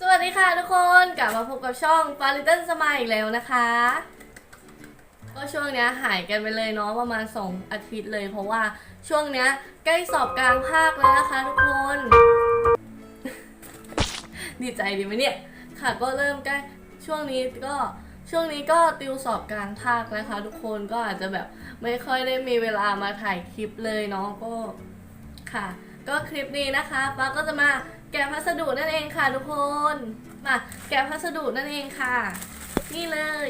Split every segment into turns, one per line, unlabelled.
สวัสดีค่ะทุกคนกลับมาพบกับช่อง f a r i t t l e Smile อีกแล้วนะคะ ก็ช่วงเนี้ยหายกันไปเลยเนาะประมาณ 2 อาทิตย์เลย เพราะว่าช่วงเนี้ยใกล้สอบกลางภาคแล้วนะคะทุกคน ดีใจดีไหมเนี่ย ค่ะก็เริ่มใกล้ช่วงนี้ก็ ช่วงนี้ก็ติวสอบกางภาคนะคะทุกคนก็อาจจะแบบไม่ค่อยได้มีเวลามาถ่ายคลิปเลยเนาะก็ค่ะ ก็คลิปนี้นะคะฟ้าก็จะมาแกะพัสดุนั่นเองค่ะทุกคนมาแกะพัสดุนั่นเองค่ะ นี่เลย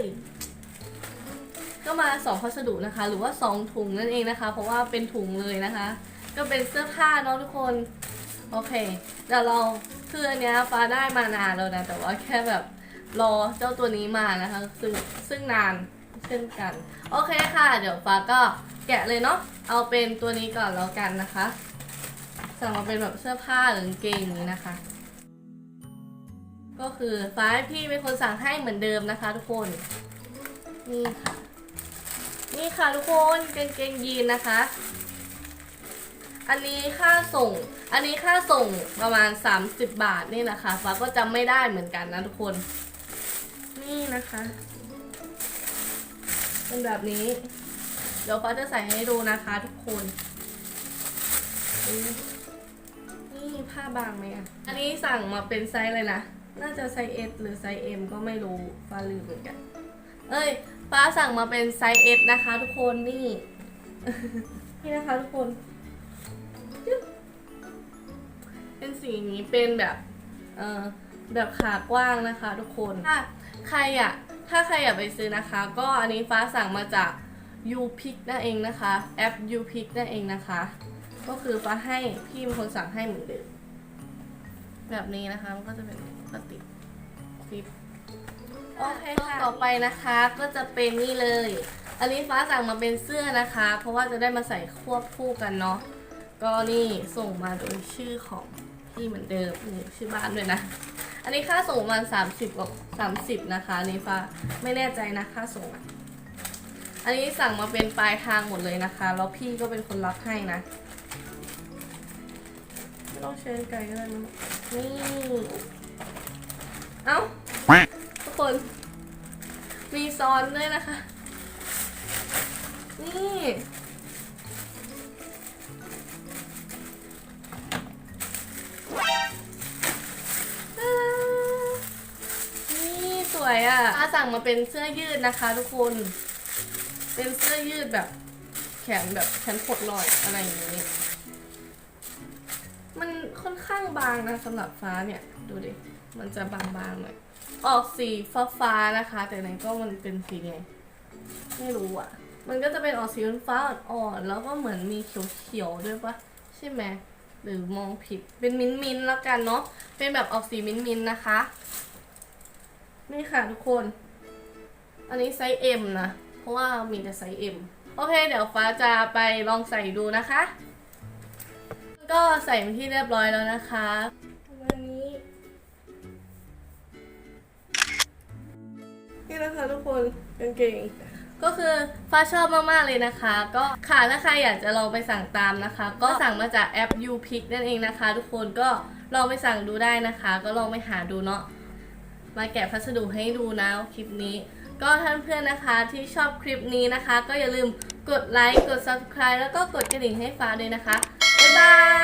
ก็มาสองพัสดุนะคะ หรือว่าสองถุงนั่นเองนะคะ เพราะว่าเป็นถุงเลยนะคะ ก็เป็นเสื้อผ้าเนาะทุกคนโอเคเดี๋ยวเราคืออันเนี้ยฟ้าได้มานานแล้วนะแต่ว่าแค่แบบ รอเจ้าตัวนี้มานะคะ ซึ่งซึ่งนานเช่นกัน โอเคค่ะ เดี๋ยวฟ้าก็แกะเลยเนาะเอาเป็นตัวนี้ก่อนแล้วกันนะคะสั่งมาเป็นแบบเสื้อผ้าหรือกางเกงอย่างนี้นะคะ ก็คือฟ้าให้พี่เป็นคนสั่งให้เหมือนเดิมนะคะทุกคนนี่ค่ะ นี่ค่ะทุกคนกางเกงยีนนะคะ อันนี้ค่าส่ง อันนี้ค่าส่งประมาณ 30 บาทนี่นะคะฟ้าก็จำไม่ได้เหมือนกันนะทุกคน นี่นะคะ เป็นแบบนี้ เดี๋ยวฟ้าจะใส่ให้ดูนะคะทุกคนนี่นี่ผ้าบางไหมอะ อันนี้สั่งมาเป็นไซส์เลยนะ น่าจะไซส์ S หรือไซส์ M ก็ไม่รู้ฟ้าลืมเหมือนกัน เอ้ยฟ้าสั่งมาเป็นไซส์ S นะคะ ทุกคนนี่ นี่นะคะทุกคนจึ๊บเป็นสีนี้เป็นแบบ เอ่อแบบขากว้างนะคะทุกคนถ้า ใครอะ ถ้าใครอยากไปซื้อนะคะ ก็อันนี้ฟ้าสั่งมาจาก u p i c นั่นเองนะคะ แอป u p i c นั่นเองนะคะ ก็คือฟ้าให้พี่เป็นคนสั่งให้เหมือนเดิมแบบนี้นะคะ มันก็จะเป็นปกติฟิปโอเคค่ะต่อไปนะคะก็จะเป็นนี่เลย อันนี้ฟ้าสั่งมาเป็นเสื้อนะคะ เพราะว่าจะได้มาใส่ควบคู่กันเนาะก็นี่ส่งมาโดยชื่อของพี่เหมือนเดิมชื่อบ้านด้วยนะ อันนี้ค่าส่งประมาณสามสิบกว่าสามสิบนะคะนี่ฟ้าไม่แน่ใจนะค่าส่งอะอันนี้สั่งมาเป็นปลายทางหมดเลยนะคะ แล้วพี่ก็เป็นคนรับให้นะ ไม่ต้องเชิญไกลก็ได้นะนี่เอ้าทุกคน มีซ้อนด้วยนะคะ วยอะอาสั่งมาเป็นเสื้อยืดนะคะ ทุกคน เป็นเสื้อยืดแบบ แขนแบบแขนปลดหน่อยอะไรอย่างนี้ มันค่อนข้างบางนะสำหรับฟ้าเนี่ย ดูดิ มันจะบางๆหน่อย ออกสีฟ้าๆนะคะ แต่ไหนก็มันเป็นสีไงไม่รู้อะ มันก็จะเป็นออกสีฟ้าอ่อนๆแล้วก็เหมือนมีเขียวๆด้วยปะใช่ไหมหรือมองผิดเป็นมิ้นท์มิ้นท์แล้วกันเนาะเป็นแบบออกสีมิ้นท์มิ้นท์นะคะ นี่ค่ะทุกคน อันนี้ไซส์ M นะ เพราะว่ามีแต่ไซส์ M โอเค เดี๋ยวฟ้าจะไปลองใส่ดูนะคะ ก็ใส่เป็นที่เรียบร้อยแล้วนะคะประมาณนี้นี่นะคะทุกคนกางเกงก็คือฟ้าชอบมาก ๆ เลยนะคะ ก็ค่ะถ้าใครอยากจะลองไปสั่งตามนะคะ ก็สั่งมาจากแอป u p i c นั่นเองนะคะ ทุกคนก็ลองไปสั่งดูได้นะคะ ก็ลองไปหาดูเนาะ มาแกะพัสดุให้ดูนะคลิปนี้ ก็ท่านเพื่อนนะคะที่ชอบคลิปนี้นะคะ ก็อย่าลืมกดไลค์กด subscribe แล้วก็กดกระดิ่งให้ฟ้าด้วยนะคะบ๊ายบาย